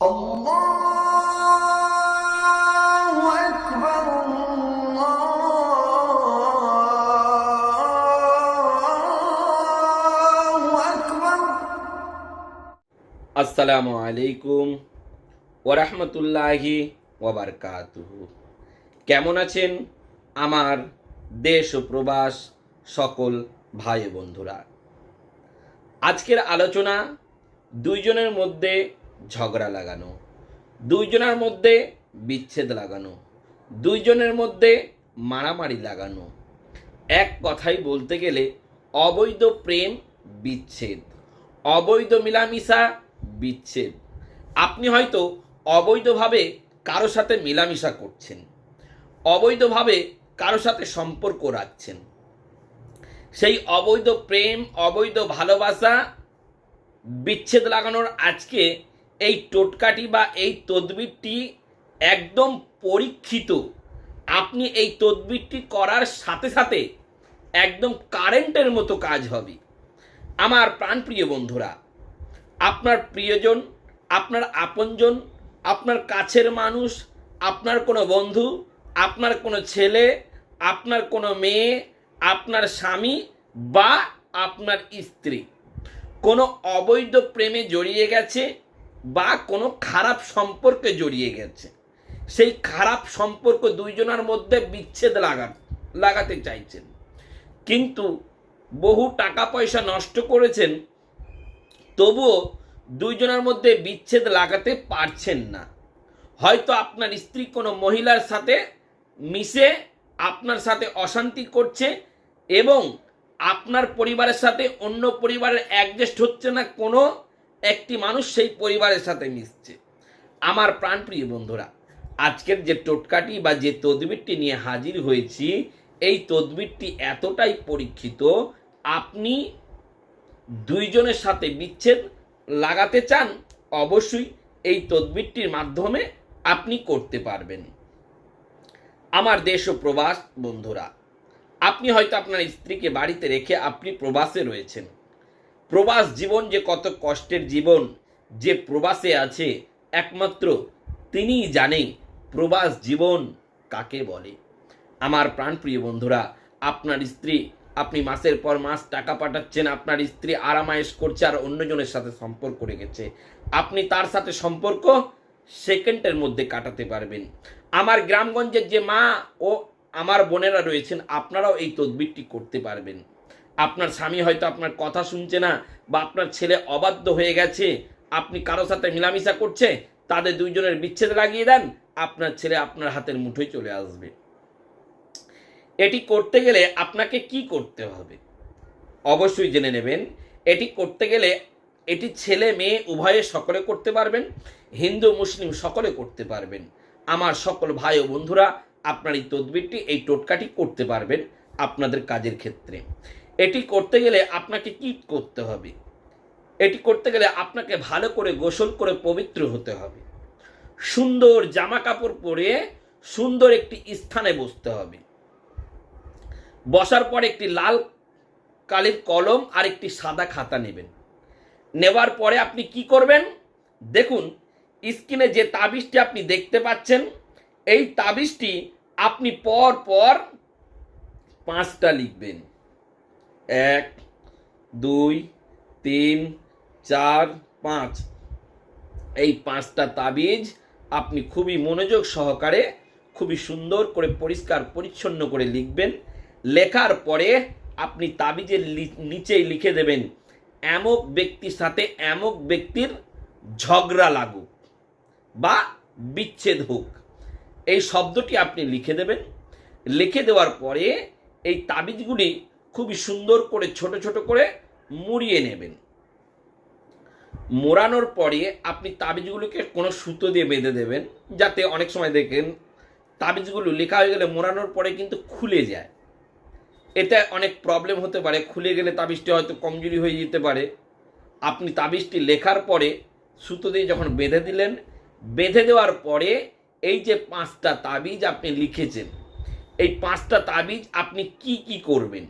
আসসালামু আলাইকুম ওরহমতুল্লাহি ওবরকাতুহু কেমন আছেন আমার দেশ ও প্রবাস সকল ভাই বন্ধুরা? আজকের আলোচনা দুইজনের মধ্যে ঝগড়া লাগানো, দুইজনের মধ্যে বিচ্ছেদ লাগানো, দুইজনের মধ্যে মারামারি লাগানো। এক কথাই বলতে গেলে অবৈধ প্রেম, বিচ্ছেদ। অবৈধ মিলামিশা, বিচ্ছেদ। আপনি হয়তো অবৈধভাবে কারও সাথে মিলামিশা করছেন, অবৈধভাবে কারও সাথে সম্পর্ক রাখছেন। সেই অবৈধ প্রেম, অবৈধ ভালোবাসা, বিচ্ছেদ লাগানোর আজকে এই টোটকাটি বা এই তদবিরটি একদম পরীক্ষিত। আপনি এই তদবিরটি করার সাথে সাথে একদম কারেন্টের মতো কাজ হবে। আমার প্রাণপ্রিয় বন্ধুরা, আপনার প্রিয়জন, আপনার আপনজন, আপনার কাছের মানুষ, আপনার কোনো বন্ধু, আপনার কোনো ছেলে, আপনার কোনো মেয়ে, আপনার স্বামী বা আপনার স্ত্রী। কোনো অবৈধ প্রেমে জড়িয়ে গেছে বা কোনো খারাপ সম্পর্কে জড়িয়ে গেছে। সেই খারাপ সম্পর্ক দুইজনের মধ্যে বিচ্ছেদ লাগা লাগাতে চাইছেন। কিন্তু বহু টাকা পয়সা নষ্ট করেছেন, তবুও দুইজনের মধ্যে বিচ্ছেদ লাগাতে পারছেন না। হয়তো আপনার স্ত্রী কোনো মহিলার সাথে মিশে আপনার সাথে অশান্তি করছে এবং আপনার পরিবারের সাথে অন্য পরিবারের অ্যাডজাস্ট হচ্ছে না কোনো একটি মানুষ সেই পরিবারের সাথে মিশছে। আমার প্রাণপ্রিয় বন্ধুরা, আজকের যে টোটকাটি বা যে তদবিরটি নিয়ে হাজির হয়েছি, এই তদবিরটি এতটাই পরীক্ষিত, আপনি দুইজনের সাথে বিচ্ছেদ লাগাতে চান, অবশ্যই এই তদবিরটির মাধ্যমে আপনি করতে পারবেন। আমার দেশ ও প্রবাস বন্ধুরা, আপনি হয়তো আপনার স্ত্রীকে বাড়িতে রেখে আপনি প্রবাসে রয়েছেন। প্রবাস জীবন যে কত কষ্টের জীবন, যে প্রবাসে আছে, একমাত্র তিনিই জানে প্রবাস জীবন কাকে বলে। আমার প্রাণপ্রিয় বন্ধুরা, আপনার স্ত্রী, আপনি মাসের পর মাস টাকা পাঠাচ্ছেন, আপনার স্ত্রী আরামায়েশ করছে আর অন্যজনের সাথে সম্পর্ক রেখেছে। আপনি তার সাথে সম্পর্ক সেকেন্ডের মধ্যে কাটাতে পারবেন। আমার গ্রামগঞ্জের যে মা ও আমার বোনেরা রয়েছেন, আপনারাও এই তদবিরটি করতে পারবেন। আপনার স্বামী হয়তো আপনার কথা শুনছে না বা আপনার ছেলে অবাধ্য হয়ে গেছে, আপনি কারও সাথে মিলামিশা করছে, তাদের দুইজনের বিচ্ছেদ লাগিয়ে দেন, আপনার ছেলে আপনার হাতের মুঠোয় চলে আসবে। এটি করতে গেলে আপনাকে কি করতে হবে? অবশ্যই জেনে নেবেন, এটি করতে গেলে এটি ছেলে মেয়ে উভয়ে সকলে করতে পারবেন, হিন্দু, মুসলিম সকলে করতে পারবেন। আমার সকল ভাই ও বন্ধুরা, আপনার এই তদবিরটি, এই টোটকাটি করতে পারবেন আপনাদের কাজের ক্ষেত্রে। এটি করতে গেলে আপনাকে কি করতে হবে? এটি করতে গেলে আপনাকে ভালো করে গোসল করে পবিত্র হতে হবে। সুন্দর জামা কাপড় পরে সুন্দর একটি স্থানে বসতে হবে। বসার পর একটি লাল কালির কলম আর একটি সাদা খাতা নেবেন। নেওয়ার পরে আপনি কি করবেন? দেখুন, স্ক্রিনে যে তাবিজটি আপনি দেখতে পাচ্ছেন, এই তাবিজটি আপনি পর পর পাঁচটা লিখবেন। এক, দুই, তিন, চার, পাঁচ। এই পাঁচটা তাবিজ আপনি খুবই মনোযোগ সহকারে, খুবই সুন্দর করে পরিষ্কার পরিচ্ছন্ন করে লিখবেন। লেখার পরে আপনি তাবিজের নিচেই লিখে দেবেন, এমক ব্যক্তির সাথে এমক ব্যক্তির ঝগড়া লাগুক বা বিচ্ছেদ হোক। এই শব্দটি আপনি লিখে দেবেন। লিখে দেওয়ার পরে এই তাবিজগুলি খুবই সুন্দর করে, ছোট ছোট করে মুড়িয়ে নেবেন। মোড়ানোর পরে আপনি তাবিজগুলোকে কোনো সুতো দিয়ে বেঁধে দেবেন, যাতে অনেক সময় দেখেন তাবিজগুলো লেখা হয়ে গেলে মোড়ানোর পরে কিন্তু খুলে যায়। এতে অনেক প্রবলেম হতে পারে, খুলে গেলে তাবিজটি হয়তো কমজোরি হয়ে যেতে পারে। আপনি তাবিজটি লেখার পরে সুতো দিয়ে যখন বেঁধে দিলেন, বেঁধে দেওয়ার পরে এই যে পাঁচটা তাবিজ আপনি লিখেছেন, এই পাঁচটা তাবিজ আপনি কি কি করবেন?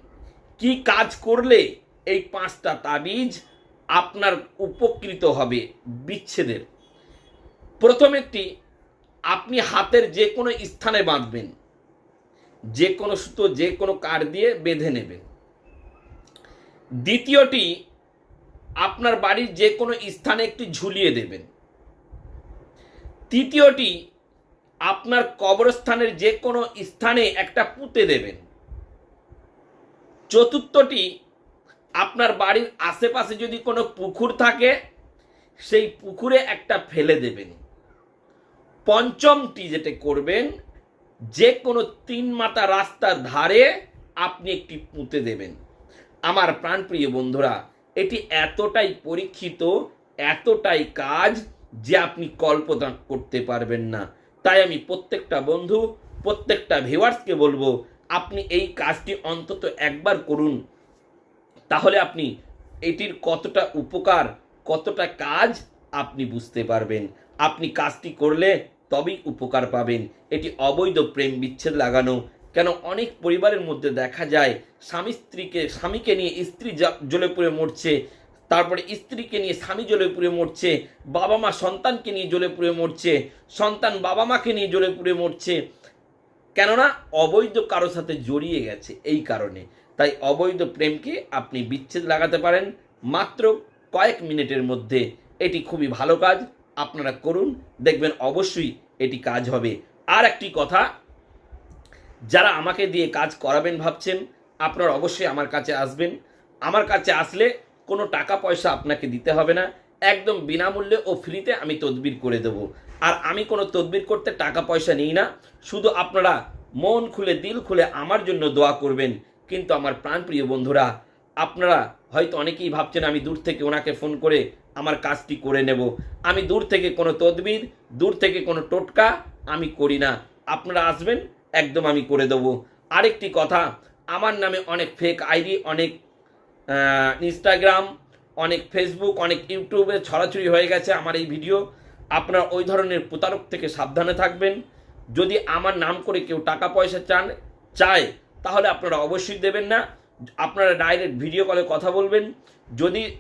কি কাজ করলে এই পাঁচটা তাবিজ আপনার উপকৃত হবে? বিচ্ছেদের। প্রথম একটি, আপনি হাতের যে কোনো স্থানে বাঁধবেন। যে কোনো সুতো, যে কোনো কার দিয়ে বেঁধে নেবেন। দ্বিতীয়টি, আপনার বাড়ির যে কোনো স্থানে একটি ঝুলিয়ে দেবেন। তৃতীয়টি, আপনার কবরস্থানের যে কোনো স্থানে একটা পুঁতে দেবেন। চতুর্থটি, আপনার বাড়ির আশেপাশে যদি কোনো পুকুর থাকে, সেই পুকুরে একটা ফেলে দেবেন। পঞ্চমটি যেটা করবেন, যে কোনো তিন মাথা রাস্তার ধারে আপনি একটি পুঁতে দেবেন। আমার প্রাণপ্রিয় বন্ধুরা, এটি এতটাই পরীক্ষিত, এতটাই কাজ যে আপনি কল্পনা করতে পারবেন না। তাই আমি প্রত্যেকটা বন্ধু, প্রত্যেকটা ভিউয়ার্সকে বলব আপনি এই কাজটি অন্তত একবার করুন। তাহলে আপনি এটির কতটা উপকার, কতটা কাজ আপনি বুঝতে পারবেন। আপনি কাজটি করলে তবেই উপকার পাবেন। এটি অবৈধ প্রেম বিচ্ছেদ লাগানো। কেন? অনেক পরিবারের মধ্যে দেখা যায়, স্বামী স্ত্রীকে, স্বামীকে নিয়ে স্ত্রী জ্বলে পুড়ে মরছে। তারপরে স্ত্রীকে নিয়ে স্বামী জ্বলে পুড়ে মরছে। বাবা মা সন্তানকে নিয়ে জ্বলে পুড়ে মরছে। সন্তান বাবা মাকে নিয়ে জ্বলে পুড়ে মরছে। কেননা অবৈধ কারোর সাথে জড়িয়ে গেছে এই কারণে। তাই অবৈধ প্রেমকে আপনি বিচ্ছেদ লাগাতে পারেন। মাত্র কয়েক মিনিটের মধ্যে এটি খুবই ভালো কাজ। আপনারা করুন, দেখবেন অবশ্যই এটি কাজ হবে। আর একটি কথা, যারা আমাকে দিয়ে কাজ করাবেন ভাবছেন, আপনারা অবশ্যই আমার কাছে আসবেন। আমার কাছে আসলে কোনো টাকা পয়সা আপনাকে দিতে হবে না। একদম বিনামূল্যে ও ফ্রিতে আমি তদবির করে দেবো। আর আমি কোনো তদবির করতে টাকা পয়সা নিই না। শুধু আপনারা মন খুলে, দিল খুলে আমার জন্য দোয়া করবেন। কিন্তু আমার প্রাণপ্রিয় বন্ধুরা, আপনারা হয়তো অনেকেই ভাবছেন আমি দূর থেকে ওনাকে ফোন করে আমার কাজটি করে নেব। আমি দূর থেকে কোনো তদবির, দূর থেকে কোনো টোটকা আমি করি না। আপনারা আসবেন, একদম আমি করে দেবো। আরেকটি কথা, আমার নামে অনেক ফেক আইডি অনেক ইনস্টাগ্রাম অনেক ফেসবুক অনেক ইউটিউবে ছড়াছড়ি হয়ে গেছে আমার এই ভিডিও আপনারা ওই ধরনের প্রতারক থেকে সাবধানে থাকবেন। যদি আমার নাম করে কেউ টাকা পয়সা চান, চায়, তাহলে আপনারা অবশ্যই দেবেন না। আপনারা ডাইরেক্ট ভিডিও কলে কথা বলবেন। যদি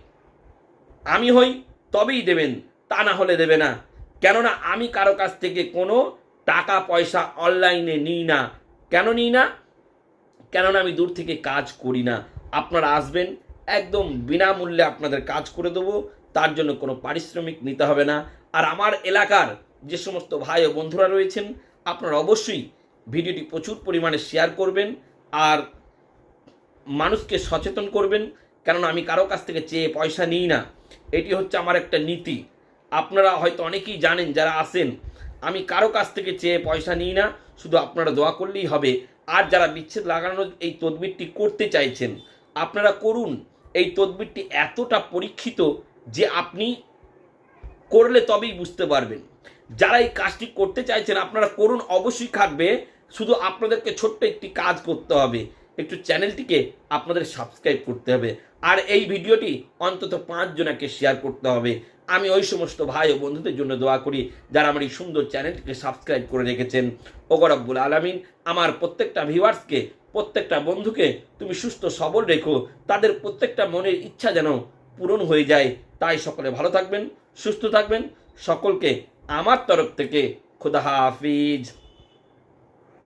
আমি হই, তবেই দেবেন, তা না হলে দেবে না। কেননা আমি কারও কাছ থেকে কোনো টাকা পয়সা অনলাইনে নিই না। কেন নিই না? কেননা আমি দূর থেকে কাজ করি না। আপনারা আসবেন, একদম বিনামূল্যে আপনাদের কাজ করে দেবো। তার জন্য কোনো পারিশ্রমিক নিতে হবে না। আর আমার এলাকার যে সমস্ত ভাই ও বন্ধুরা রয়েছেন, আপনারা অবশ্যই ভিডিওটি প্রচুর পরিমাণে শেয়ার করবেন আর মানুষকে সচেতন করবেন। কেননা আমি কারও কাছ থেকে চেয়ে পয়সা নিই না। এটি হচ্ছে আমার একটা নীতি। আপনারা হয়তো অনেকেই জানেন যারা আসেন আমি কারও কাছ থেকে চেয়ে পয়সা নিই না, শুধু আপনারা দোয়া করলেই হবে। আর যারা বিচ্ছেদ লাগানোর এই তদবিরটি করতে চাইছেন, আপনারা করুন। এই তদবিরটি এতটা পরীক্ষিত যে আপনি করলে তবেই বুঝতে পারবেন। যারা এই কাজটি করতে চাইছেন, আপনারা করুন, অবশ্যই খাটবে। শুধু আপনাদেরকে ছোট্ট একটি কাজ করতে হবে। একটু চ্যানেলটিকে আপনাদের সাবস্ক্রাইব করতে হবে। আর এই ভিডিওটি অন্তত পাঁচজনাকে শেয়ার করতে হবে। আমি ওই সমস্ত ভাই ও বন্ধুদের জন্য দোয়া করি, যারা আমার এই সুন্দর চ্যানেলটিকে সাবস্ক্রাইব করে রেখেছেন। ওগরব্বুল আলমিন, আমার প্রত্যেকটা ভিউয়ার্সকে, প্রত্যেকটা বন্ধুকে তুমি সুস্থ, সবল রেখো। তাদের প্রত্যেকটা মনের ইচ্ছা যেন পূরণ হয়ে যায়। তাই সকলে ভালো থাকবেন। সুস্থ থাকবেন। সকলকে আমার তরফ থেকে খুদা হাফিজ।